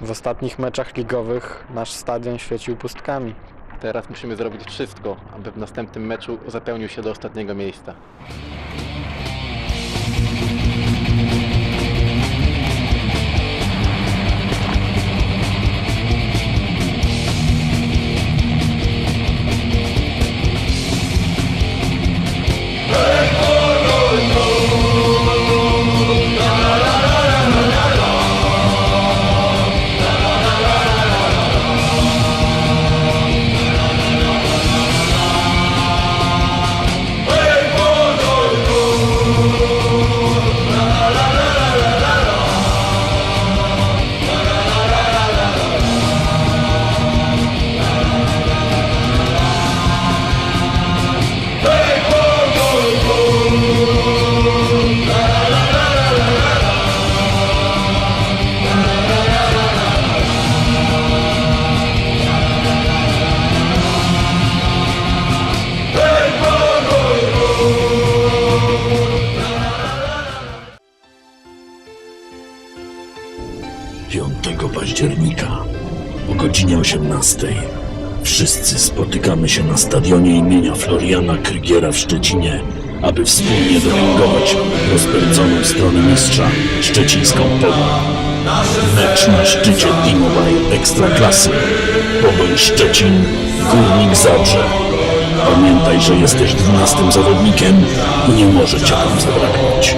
W ostatnich meczach ligowych nasz stadion świecił pustkami. Teraz musimy zrobić wszystko, aby w następnym meczu zapełnił się do ostatniego miejsca. Piątego października o godzinie 18 wszyscy spotykamy się na stadionie imienia Floriana Krygiera w Szczecinie, aby wspólnie dopingować rozpędzoną stronę mistrza szczecińską Pogoń. Mecz na szczycie T-Mobile Ekstraklasy. Pogoń Szczecin, Górnik Zabrze. Pamiętaj, że jesteś dwunastym zawodnikiem i nie może cię tam zabraknąć.